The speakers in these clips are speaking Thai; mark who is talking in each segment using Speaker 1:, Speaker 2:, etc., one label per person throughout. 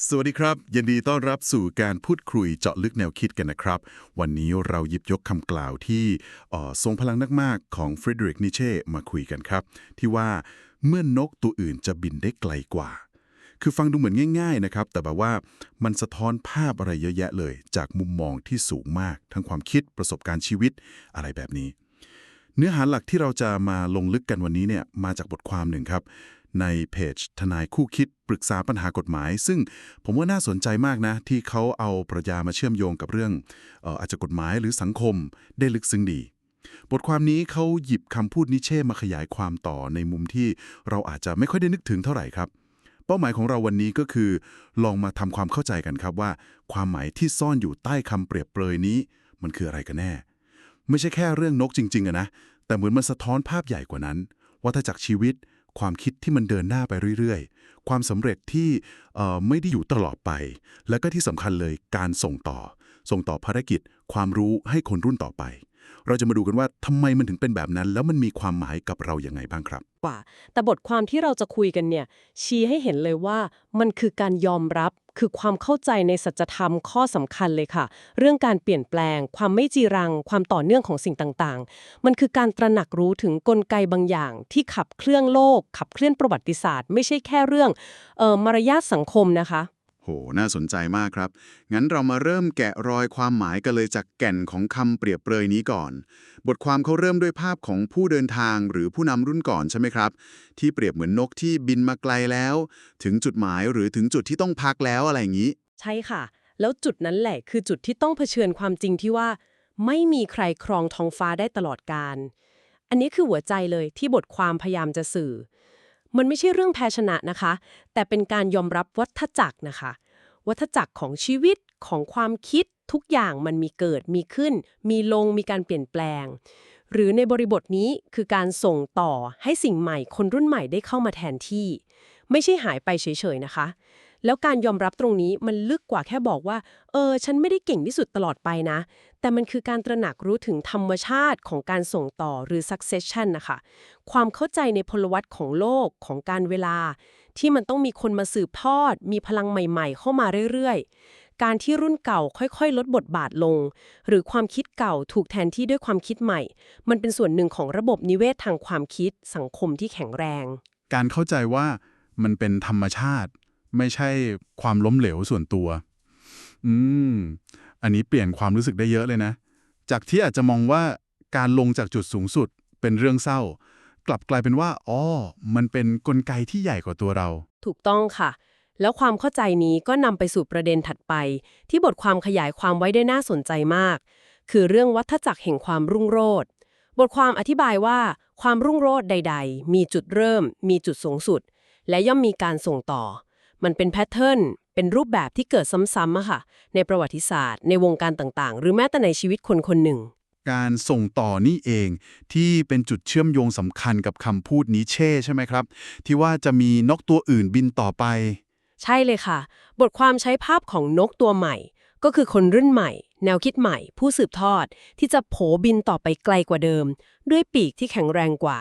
Speaker 1: สวัสดีครับ ยินดีต้อนรับสู่การพูดคุยเจาะลึกแนวคิดกันนะครับ วันนี้เราหยิบยกคำกล่าวที่ทรงพลังนักมากๆของเฟรเดริกนิเช่มาคุยกันครับ ที่ว่าเมื่อนกตัวอื่นจะบินได้ไกลกว่า คือฟังดูเหมือนง่าย ๆนะครับ แต่แบบว่ามันสะท้อนภาพอะไรเยอะแยะเลย จากมุมมองที่สูงมาก ทั้งความคิดประสบการณ์ชีวิตอะไรแบบนี้ เนื้อหาหลักที่เราจะมาลงลึกกันวันนี้เนี่ยมาจากบทความหนึ่งครับ ในเพจทนายคู่คิดปรึกษาปัญหากฎหมาย ซึ่งผมว่าน่าสนใจมากนะ ที่เขาเอาปรัชญามาเชื่อมโยงกับเรื่องเอ่ออาจจะกฎหมายหรือสังคมได้ลึกซึ้งดี บทความนี้เขาหยิบคำพูดนิเช่มาขยายความต่อในมุมที่เราอาจจะไม่ค่อยได้นึกถึงเท่าไหร่ครับ เป้าหมายของเราวันนี้ก็คือ ลองมาทำความเข้าใจกันครับว่า ความหมายที่ซ่อนอยู่ใต้คำเปรียบเปรยนี้ มันคืออะไรกันแน่ ไม่ใช่แค่เรื่องนกจริงๆอะนะแต่เหมือนมันสะท้อนภาพใหญ่กว่านั้น วัฏจักรชีวิต ความคิดที่มันเดินหน้าไปเรื่อยๆ ความสำเร็จที่ไม่ได้อยู่ตลอดไป และก็ที่สำคัญเลยการส่งต่อ ส่งต่อภารกิจ ความรู้ให้คนรุ่นต่อไป เราจะมาดูกันว่าทำไมมันถึงเป็นแบบนั้น แล้วมันมีความหมายกับเราอย่างไงบ้างครับ
Speaker 2: กว่าแต่บทความที่เราจะคุยกันเนี่ยชี้ให้เห็นเลยว่ามันคือการยอมรับ คือความเข้าใจในสัจธรรมข้อสำคัญเลยค่ะ เรื่องการเปลี่ยนแปลง ความไม่จีรัง ความต่อเนื่องของสิ่งต่างๆ มันคือการตระหนักรู้ถึงกลไกบางอย่าง ที่ขับเคลื่อนโลก ขับเคลื่อนประวัติศาสตร์ ไม่ใช่แค่เรื่องออมารยาทสังคมนะคะ
Speaker 1: โห น่าสนใจมากครับ งั้นเรามาเริ่มแกะรอยความหมายกันเลยจากแก่นของคำเปรียบเปรยนี้ก่อน บทความเขาเริ่มด้วยภาพของผู้เดินทางหรือผู้นำรุ่นก่อนใช่ไหมครับ ที่เปรียบเหมือนนกที่บินมาไกลแล้ว ถึงจุดหมายหรือถึงจุดที่ต้องพักแล้วอะไรอย่างนี้
Speaker 2: ใช่ค่ะ แล้วจุดนั้นแหละคือจุดที่ต้องเผชิญความจริงที่ว่า ไม่มีใครครองท้องฟ้าได้ตลอดกาล อันนี้คือหัวใจเลยที่บทความพยายามจะสื่อ มันไม่ใช่เรื่องแพ้ชนะนะคะ แต่เป็นการยอมรับวัฏจักรนะคะ วัฏจักรของชีวิตของความคิดทุกอย่างมันมีเกิดมีขึ้น มีลงมีการเปลี่ยนแปลง หรือในบริบทนี้คือการส่งต่อให้สิ่งใหม่คนรุ่นใหม่ได้เข้ามาแทนที่ ไม่ใช่หายไปเฉยๆนะคะ แล้วการยอมรับตรงนี้มันลึกกว่าแค่บอกว่า เออ ฉันไม่ได้เก่งที่สุดตลอดไปนะ แต่มันคือการตระหนักรู้ถึงธรรมชาติของการส่งต่อหรือ succession นะคะความเข้าใจในพลวัตของโลกของการเวลา ที่มันต้องมีคนมาสืบทอด มีพลังใหม่ๆ เข้ามาเรื่อยๆ การที่รุ่นเก่าค่อยๆ ลดบทบาทลง หรือความคิดเก่าถูกแทนที่ด้วยความคิดใหม่ มันเป็นส่วนหนึ่งของระบบนิเวศทางความคิดสังคมที่แข็งแรง
Speaker 3: การเข้าใจว่ามันเป็นธรรมชาติ ไม่ใช่ความล้มเหลวส่วนตัว อืม อันนี้เปลี่ยนความรู้สึกได้เยอะเลยนะ จากที่อาจจะมองว่าการลงจากจุดสูงสุดเป็นเรื่องเศร้า กลับกลายเป็นว่าอ๋อมันเป็นกลไกที่ใหญ่กว่าตัวเรา
Speaker 2: ถูกต้องค่ะ แล้วความเข้าใจนี้ก็นำไปสู่ประเด็นถัดไป ที่บทความขยายความไว้ได้น่าสนใจมาก คือเรื่องวัฏจักรแห่งความรุ่งโรจน์บทความอธิบายว่าความรุ่งโรจน์ใด ๆ มีจุดเริ่ม มีจุดสูงสุด และย่อมมีการส่งต่อ มันเป็นแพทเทิร์น เป็นรูปแบบที่เกิดซ้ำๆอะค่ะ ในประวัติศาสตร์ ในวงการต่างๆ หรือแม้แต่ในชีวิตคนคนหนึ่ง
Speaker 3: การส่งต่อนี่เองที่เป็นจุดเชื่อมโยงสำคัญกับคำพูดนี้เช่ใช่ไหมครับ ที่ว่าจะมีนกตัวอื่นบินต่อไป
Speaker 2: ใช่เลยค่ะ บทความใช้ภาพของนกตัวใหม่ ก็คือคนรุ่นใหม่ แนวคิดใหม่ ผู้สืบทอดที่จะโผบินต่อไปไกลกว่าเดิม ด้วยปีกที่แข็งแรงกว่า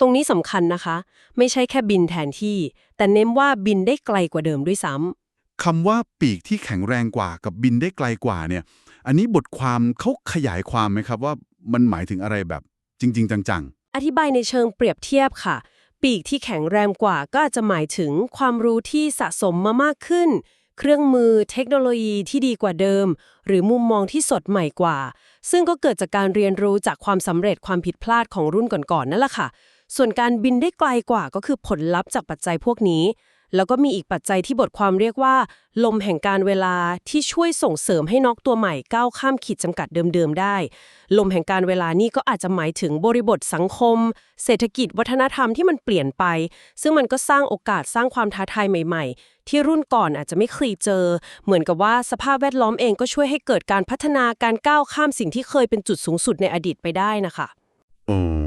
Speaker 2: ตรงนี้สำคัญนะคะ ไม่ใช่แค่บินแทนที่ แต่เน้นว่าบินได้ไกลกว่าเดิมด้วยซ้ำ
Speaker 3: คำว่าปีกที่แข็งแรงกว่ากับบินได้ไกลกว่าเนี่ย อันนี้บทความเขาขยายความไหมครับว่ามันหมายถึงอะไรแบบจริง ๆ จัง
Speaker 2: อธิบายในเชิงเปรียบเทียบค่ะ ปีกที่แข็งแรงกว่าก็อาจจะหมายถึงความรู้ที่สะสมมามากขึ้น เครื่องมือเทคโนโลยีที่ดีกว่าเดิม หรือมุมมองที่สดใหม่กว่า ซึ่งก็เกิดจากการเรียนรู้จากความสำเร็จความผิดพลาดของรุ่นก่อนๆนั่นแหละค่ะ ส่วนการบินได้ไกลกว่าก็คือผลลัพธ์จากปัจจัยพวกนี้ แล้วก็มีอีกปัจจัยที่บทความเรียกว่า ลมแห่งการเวลาที่ช่วยส่งเสริมให้นกตัวใหม่ก้าวข้ามขีดจำกัดเดิมๆได้ ลมแห่งการเวลานี่ก็อาจจะหมายถึงบริบทสังคม เศรษฐกิจวัฒนธรรมที่มันเปลี่ยนไป ซึ่งมันก็สร้างโอกาสสร้างความท้าทายใหม่ ๆ ที่รุ่นก่อนอาจจะไม่เคยเจอ เหมือนกับว่าสภาพแวดล้อมเองก็ช่วยให้เกิดการพัฒนาการก้าวข้ามสิ่งที่เคยเป็นจุดสูงสุดในอดีตไปได้นะคะ
Speaker 1: โอ้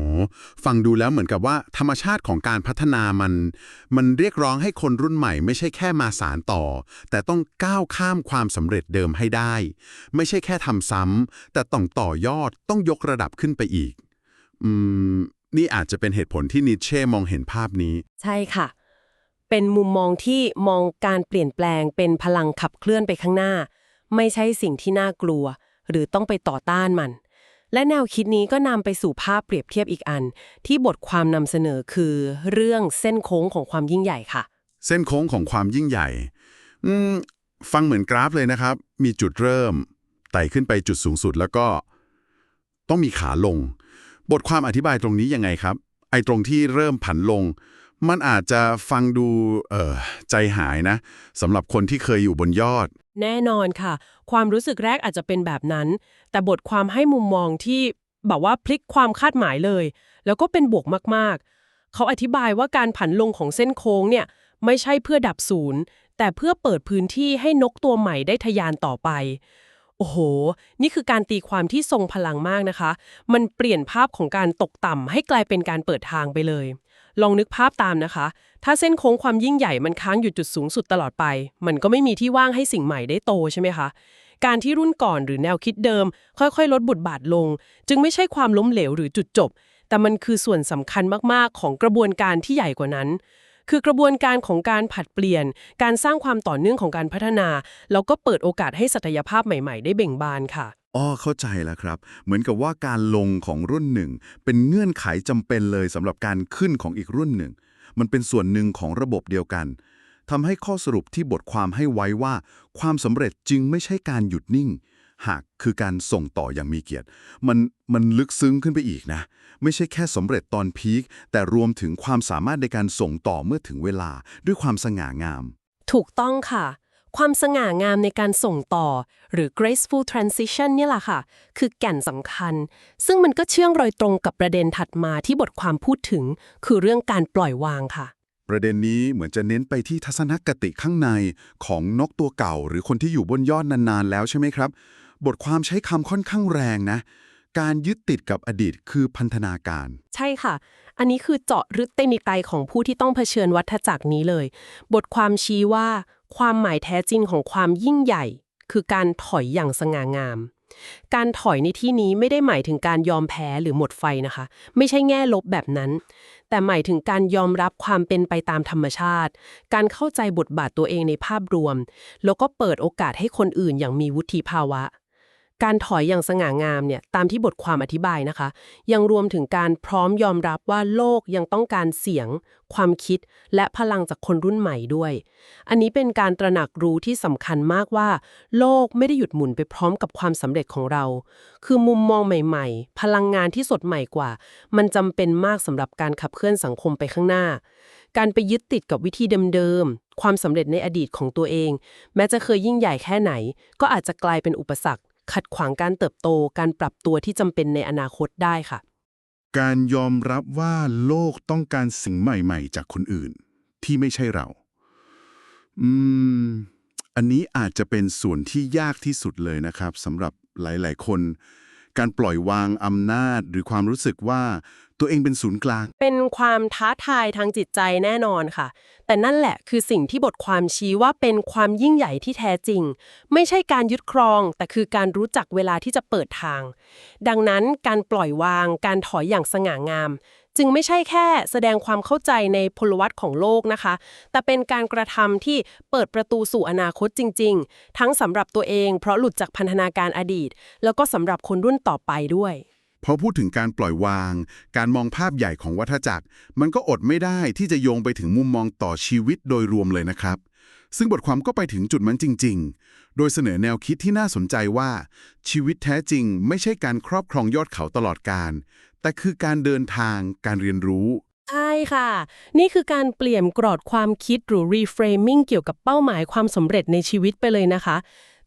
Speaker 1: ฟังดูแล้วเหมือนกับว่าธรรมชาติของการพัฒนามัน มันเรียกร้องให้คนรุ่นใหม่ไม่ใช่แค่มาสารต่อ แต่ต้องก้าวข้ามความสำเร็จเดิมให้ได้ ไม่ใช่แค่ทำซ้ำแต่ต้องต่อยอดต้องยกระดับขึ้นไปอีก อืม นี่อาจจะเป็นเหตุผลที่นิเช่มองเห็นภาพนี้
Speaker 2: ใช่ค่ะ เป็นมุมมองที่มองการเปลี่ยนแปลงเป็นพลังขับเคลื่อนไปข้างหน้า ไม่ใช่สิ่งที่น่ากลัว หรือต้องไปต่อต้านมัน และแนวคิดนี้ก็นำไปสู่ภาพเปรียบเทียบอีกอัน ที่บทความนำเสนอคือเรื่องเส้นโค้งของความยิ่งใหญ่ค่ะ
Speaker 1: เส้นโค้งของความยิ่งใหญ่ฟังเหมือนกราฟเลยนะครับ มีจุดเริ่มไต่ขึ้นไปจุดสูงสุดแล้วก็ ต้องมีขาลง บทความอธิบายตรงนี้ยังไงครับ ไอ้ตรงที่เริ่มผันลง มันอาจจะฟังดูเออใจหายนะสำหรับคนที่เคยอยู่บนยอด
Speaker 2: แน่นอนค่ะ ความรู้สึกแรกอาจจะเป็นแบบนั้น แต่บทความให้มุมมองที่แบบว่าพลิกความคาดหมายเลย แล้วก็เป็นบวกมากๆ เขาอธิบายว่าการผันลงของเส้นโค้งเนี่ยไม่ใช่เพื่อดับศูนย์ แต่เพื่อเปิดพื้นที่ให้นกตัวใหม่ได้ทะยานต่อไป โอ้โห นี่คือการตีความที่ทรงพลังมากนะคะ มันเปลี่ยนภาพของการตกต่ำให้กลายเป็นการเปิดทางไปเลย ลองนึกภาพตามนะคะ ถ้าเส้นโค้งความยิ่งใหญ่มันค้างอยู่จุดสูงสุดตลอดไป มันก็ไม่มีที่ว่างให้สิ่งใหม่ได้โตใช่ไหมคะ การที่รุ่นก่อนหรือแนวคิดเดิม ค่อยๆ ลดบทบาทลง จึงไม่ใช่ความล้มเหลวหรือจุดจบ แต่มันคือส่วนสำคัญมากๆ ของกระบวนการที่ใหญ่กว่านั้น คือกระบวนการของการผัดเปลี่ยน การสร้างความต่อเนื่องของการพัฒนา แล้วก็เปิดโอกาสให้ศักยภาพใหม่ ๆ ได้เบ่งบานค่ะ
Speaker 1: อ๋อเข้าใจแล้วครับ เหมือนกับว่าการลงของรุ่นหนึ่ง เป็นเงื่อนไขจำเป็นเลยสำหรับการขึ้นของอีกรุ่นหนึ่ง มันเป็นส่วนหนึ่งของระบบเดียวกันทำให้ข้อสรุปที่บทความให้ไว้ว่า ความสำเร็จจึงไม่ใช่การหยุดนิ่ง หากคือการส่งต่ออย่างมีเกียรติ มันมันลึกซึ้งขึ้นไปอีกนะ ไม่ใช่แค่สำเร็จตอนพีคแต่รวมถึงความสามารถในการส่งต่อเมื่อถึงเวลาด้วยความสง่างาม
Speaker 2: ถูกต้องค่ะ ความสง่างามในการส่งต่อ หรือ graceful transition เนี่ยแหละค่ะ คือแก่นสำคัญ ซึ่งมันก็เชื่องรอยตรงกับประเด็นถัดมาที่บทความพูดถึง คือเรื่องการปล่อยวางค่ะ
Speaker 1: ประเด็นนี้เหมือนจะเน้นไปที่ทัศนคติข้างในของนกตัวเก่า หรือคนที่อยู่บนยอดนานๆ แล้วใช่ไหมครับ บทความใช้คำค่อนข้างแรงนะ การยึดติดกับอดีตคือพันธนาการ
Speaker 2: ใช่ค่ะอันนี้คือเจาะลึกเตนิไตของผู้ที่ต้องเผชิญวัฏจักรนี้เลย บทความชี้ว่า ความหมายแท้จริงของความยิ่งใหญ่ คือการถอยอย่างสง่างาม การถอยในที่นี้ไม่ได้หมายถึงการยอมแพ้หรือหมดไฟนะคะ ไม่ใช่แง่ลบแบบนั้น แต่หมายถึงการยอมรับความเป็นไปตามธรรมชาติ การเข้าใจบทบาทตัวเองในภาพรวม แล้วก็เปิดโอกาสให้คนอื่นอย่างมีวุฒิภาวะ การถอยอย่างสง่างามเนี่ยตามที่บทความอธิบายนะคะ ยังรวมถึงการพร้อมยอมรับว่าโลกยังต้องการเสียง ความคิด และพลังจากคนรุ่นใหม่ด้วย อันนี้เป็นการตระหนักรู้ที่สำคัญมากว่า โลกไม่ได้หยุดหมุนไปพร้อมกับความสำเร็จของเรา คือมุมมองใหม่ ๆ พลังงานที่สดใหม่กว่า มันจำเป็นมากสำหรับการขับเคลื่อนสังคมไปข้างหน้า การไปยึดติดกับวิธีเดิมๆความสำเร็จในอดีตของตัวเอง แม้จะเคยยิ่งใหญ่แค่ไหน ก็อาจจะกลายเป็นอุปสรรค ขัดขวางการเติบโตการปรับตัวที่จำเป็นในอนาคตได้ค่ะ
Speaker 1: การยอมรับว่าโลกต้องการสิ่งใหม่ๆ จากคนอื่น ที่ไม่ใช่เรา อืม อันนี้อาจจะเป็นส่วนที่ยากที่สุดเลยนะครับสำหรับหลาย ๆ คน การปล่อยวางอำนาจหรือความรู้สึกว่าตัวเองเป็นศูนย์กลาง
Speaker 2: เป็นความท้าทายทางจิตใจแน่นอนค่ะ แต่นั่นแหละคือสิ่งที่บทความชี้ว่าเป็นความยิ่งใหญ่ที่แท้จริง ไม่ใช่การยึดครอง แต่คือการรู้จักเวลาที่จะเปิดทาง ดังนั้นการปล่อยวาง การถอยอย่างสง่างาม จึงไม่ใช่แค่แสดงความเข้าใจในพลวัตของโลกนะคะ แต่เป็นการกระทำที่เปิดประตูสู่อนาคตจริง ๆ ทั้งสำหรับตัวเองเพราะหลุดจากพันธนาการอดีต แล้วก็สำหรับคนรุ่นต่อไปด้วย
Speaker 1: พอพูดถึงการปล่อยวาง การมองภาพใหญ่ของวัฏจักร มันก็อดไม่ได้ที่จะโยงไปถึงมุมมองต่อชีวิตโดยรวมเลยนะครับ ซึ่งบทความก็ไปถึงจุดนั้นจริง ๆ โดยเสนอแนวคิดที่น่าสนใจว่า ชีวิตแท้จริงไม่ใช่การครอบครองยอดเขาตลอดการ แต่คือการเดินทางการเรียนรู้
Speaker 2: ใช่ค่ะ นี่คือการเปลี่ยนกรอดความคิดหรือ reframing เกี่ยวกับเป้าหมายความสำเร็จในชีวิตไปเลยนะคะ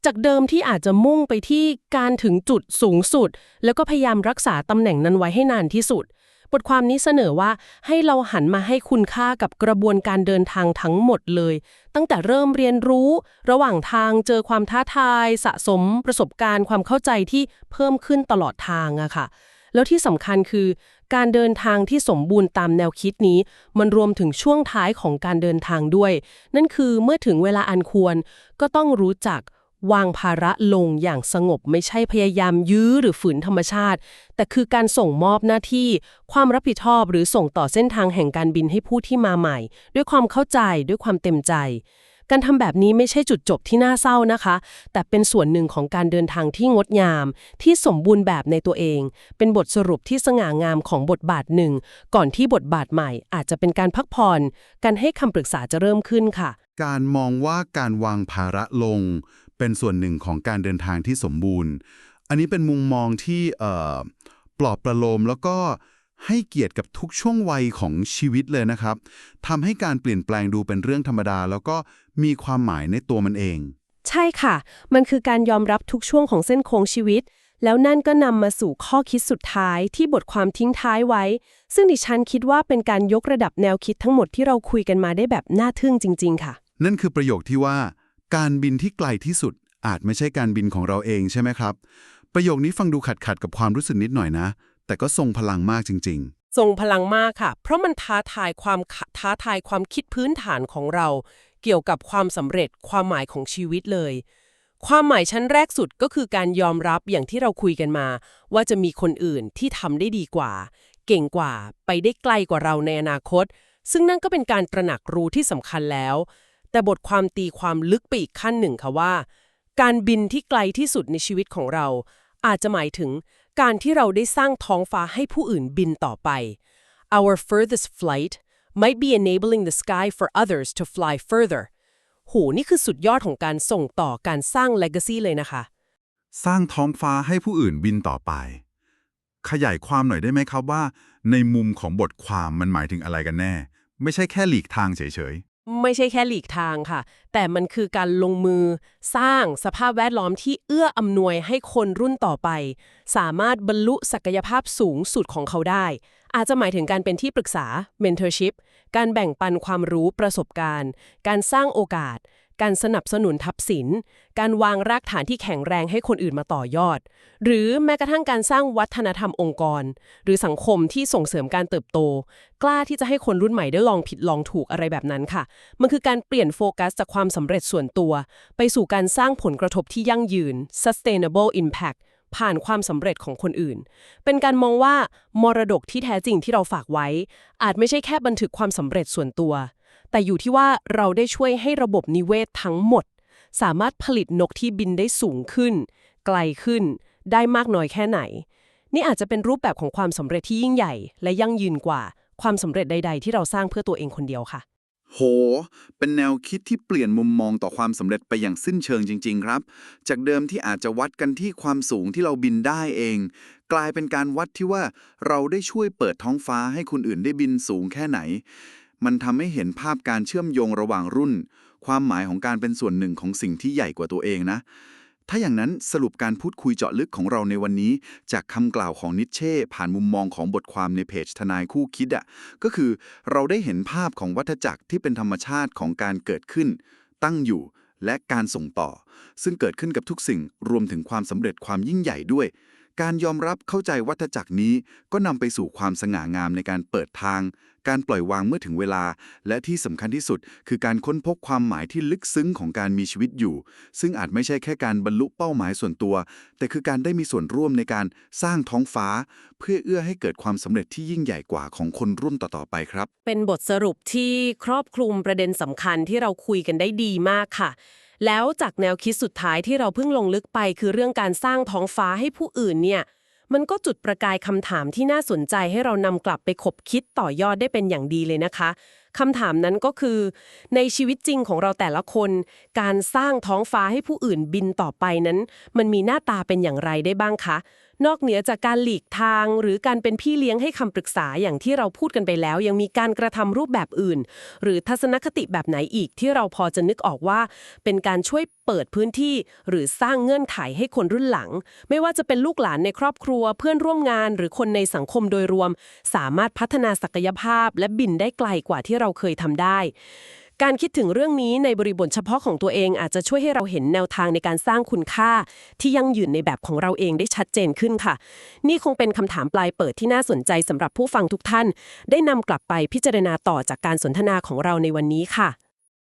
Speaker 2: จากเดิมที่อาจจะมุ่งไปที่การถึงจุดสูงสุด แล้วก็พยายามรักษาตำแหน่งนั้นไว้ให้นานที่สุด บทความนี้เสนอว่าให้เราหันมาให้คุณค่ากับกระบวนการเดินทางทั้งหมดเลย ตั้งแต่เริ่มเรียนรู้ ระหว่างทางเจอความท้าทาย สะสมประสบการณ์ความเข้าใจที่เพิ่มขึ้นตลอดทางอะค่ะ แล้วที่สำคัญคือ การเดินทางที่สมบูรณ์ตามแนวคิดนี้ มันรวมถึงช่วงท้ายของการเดินทางด้วย นั่นคือเมื่อถึงเวลาอันควรก็ต้องรู้จักวางภาระลงอย่างสงบไม่ใช่พยายามยื้อหรือฝืนธรรมชาติ แต่คือการส่งมอบหน้าที่ ความรับผิดชอบหรือส่งต่อเส้นทางแห่งการบินให้ผู้ที่มาใหม่ ด้วยความเข้าใจด้วยความเต็มใจ การทำแบบนี้ไม่ใช่จุดจบที่น่าเศร้านะคะ แต่เป็นส่วนหนึ่งของการเดินทางที่งดงาม ที่สมบูรณ์แบบในตัวเอง เป็นบทสรุปที่สง่างามของบทบาทหนึ่ง ก่อนที่บทบาทใหม่อาจจะเป็นการพักผ่อน การให้คำปรึกษาจะเริ่มขึ้นค่ะ
Speaker 1: การมองว่าการวางภาระลง เป็นส่วนหนึ่งของการเดินทางที่สมบูรณ์ อันนี้เป็นมุมมองที่เอ่อปลอบประโลมแล้วก็ ให้เกียรติกับทุกช่วงวัยของชีวิตเลยนะครับทำให้การเปลี่ยนแปลงดูเป็นเรื่องธรรมดา แล้วก็มีความหมายในตัวมันเอง
Speaker 2: ใช่ค่ะ มันคือการยอมรับทุกช่วงของเส้นโค้งชีวิต แล้วนั่นก็นำมาสู่ข้อคิดสุดท้ายที่บทความทิ้งท้ายไว้ ซึ่งดิฉันคิดว่าเป็นการยกระดับแนวคิดทั้งหมดที่เราคุยกันมาได้แบบน่าทึ่งจริง ๆ ค่ะ
Speaker 1: นั่นคือประโยคที่ว่า การบินที่ไกลที่สุดอาจไม่ใช่การบินของเราเองใช่ไหมครับ ประโยคนี้ฟังดูขัดขัดๆกับความรู้สึกนิดหน่อยนะ แต่ก็ทรงพลังมากจริง ๆ
Speaker 2: ทรงพลังมากค่ะ เพราะมันท้าทายความท้าทายความคิดพื้นฐานของเรา เกี่ยวกับความสำเร็จความหมายของชีวิตเลย ความหมายชั้นแรกสุดก็คือการยอมรับอย่างที่เราคุยกันมา ว่าจะมีคนอื่นที่ทำได้ดีกว่า เก่งกว่าไปได้ไกลกว่าเราในอนาคต ซึ่งนั่นก็เป็นการตระหนักรู้ที่สำคัญแล้ว แต่บทความตีความลึกไปอีกขั้นหนึ่งค่ะว่า การบินที่ไกลที่สุดในชีวิตของเราอาจจะหมายถึง การที่เราได้สร้างท้องฟ้าให้ผู้อื่นบินต่อไป Our furthest flight might be enabling the sky for others to fly further โหนี่คือสุดยอดของการส่งต่อการสร้าง legacy เลยนะคะ
Speaker 1: สร้างท้องฟ้าให้ผู้อื่นบินต่อไป ขยายความหน่อยได้ไหมครับว่า ในมุมของบทความมันหมายถึงอะไรกันแน่ ไม่ใช่แค่หลีกทางเฉย
Speaker 2: ไม่ใช่แค่หลีกทางค่ะ แต่มันคือการลงมือสร้างสภาพแวดล้อมที่เอื้ออำนวยให้คนรุ่นต่อไป สามารถบรรลุศักยภาพสูงสุดของเขาได้ อาจจะหมายถึงการเป็นที่ปรึกษา mentorship การแบ่งปันความรู้ประสบการณ์ การสร้างโอกาส การสนับสนุนทับสินการวางรากฐานที่แข็งแรงให้คนอื่นมาต่อยอด หรือแม้กระทั่งการสร้างวัฒนธรรมองค์กร หรือสังคมที่ส่งเสริมการเติบโต กล้าที่จะให้คนรุ่นใหม่ได้ลองผิดลองถูกอะไรแบบนั้นค่ะ มันคือการเปลี่ยนโฟกัสจากความสำเร็จส่วนตัว ไปสู่การสร้างผลกระทบที่ยั่งยืน sustainable impact ผ่านความสำเร็จของคนอื่น เป็นการมองว่ามรดกที่แท้จริงที่เราฝากไว้ อาจไม่ใช่แค่บันทึกความสำเร็จส่วนตัว แต่อยู่ที่ว่าเราได้ช่วยให้ระบบนิเวศทั้งหมด สามารถผลิตนกที่บินได้สูงขึ้น ไกลขึ้น ได้มากน้อยแค่ไหน นี่อาจจะเป็นรูปแบบของความสำเร็จที่ยิ่งใหญ่ และยั่งยืนกว่า ความสำเร็จใด ๆ ที่เราสร้างเพื่อตัวเองคนเดียวค่ะ
Speaker 1: โห เป็นแนวคิดที่เปลี่ยนมุมมองต่อความสำเร็จไปอย่างสิ้นเชิงจริง ๆ ครับ จากเดิมที่อาจจะวัดกันที่ความสูงที่เราบินได้เอง กลายเป็นการวัดที่ว่าเราได้ช่วยเปิดท้องฟ้าให้คนอื่นได้บินสูงแค่ไหน มันทำให้เห็นภาพการเชื่อมโยงระหว่างรุ่น ความหมายของการเป็นส่วนหนึ่งของสิ่งที่ใหญ่กว่าตัวเองนะ ถ้าอย่างนั้นสรุปการพูดคุยเจาะลึกของเราในวันนี้ จากคำกล่าวของนิเช่ ผ่านมุมมองของบทความในเพจทนายคู่คิดอะ่ะก็คือเราได้เห็นภาพของวัฏจักรที่เป็นธรรมชาติของการเกิดขึ้น ตั้งอยู่และการส่งต่อ ซึ่งเกิดขึ้นกับทุกสิ่งรวมถึงความสำเร็จความยิ่งใหญ่ด้วย การยอมรับเข้าใจวัฏจักรนี้ก็นำไปสู่ความสง่างามในการเปิดทาง การปล่อยวางเมื่อถึงเวลา และที่สำคัญที่สุด คือการค้นพบความหมายที่ลึกซึ้งของการมีชีวิตอยู่ ซึ่งอาจไม่ใช่แค่การบรรลุเป้าหมายส่วนตัว แต่คือการได้มีส่วนร่วมในการสร้างท้องฟ้า เพื่อเอื้อให้เกิดความสำเร็จที่ยิ่งใหญ่กว่าของคนรุ่นต่อๆไปครับ
Speaker 2: เป็นบทสรุปที่ครอบคลุมประเด็นสำคัญที่เราคุยกันได้ดีมากค่ะแล้วจากแนวคิดสุดท้ายที่เราเพิ่งลงลึกไปคือเรื่องการสร้างท้องฟ้าให้ผู้อื่นเนี่ยมันก็จุดประกายคำถามที่น่าสนใจให้เรานำกลับไปคบคิดต่อยอดได้เป็นอย่างดีเลยนะคะคำถามนั้นก็คือ ในชีวิตจริงของเราแต่ละคน การสร้างท้องฟ้าให้ผู้อื่นบินต่อไปนั้น มันมีหน้าตาเป็นอย่างไรได้บ้างคะ นอกเหนือจากการหลีกทาง หรือการเป็นพี่เลี้ยงให้คำปรึกษาอย่างที่เราพูดกันไปแล้ว ยังมีการกระทำรูปแบบอื่น หรือทัศนคติแบบไหนอีกที่เราพอจะนึกออกว่า เป็นการช่วยเปิดพื้นที่ หรือสร้างเงื่อนไขให้คนรุ่นหลัง ไม่ว่าจะเป็นลูกหลานในครอบครัว เพื่อนร่วมงาน หรือคนในสังคมโดยรวม สามารถพัฒนาศักยภาพ และบินได้ไกลกว่าที่เราเคยทำได้ การคิดถึงเรื่องนี้ในบริบทเฉพาะของตัวเองอาจจะช่วยให้เราเห็นแนวทางในการสร้างคุณค่า ที่ยั่งยืนในแบบของเราเองได้ชัดเจนขึ้นค่ะ นี่คงเป็นคำถามปลายเปิดที่น่าสนใจสำหรับผู้ฟังทุกท่าน ได้นำกลับไปพิจารณาต่อจากการสนทนาของเราในวันนี้ค่ะ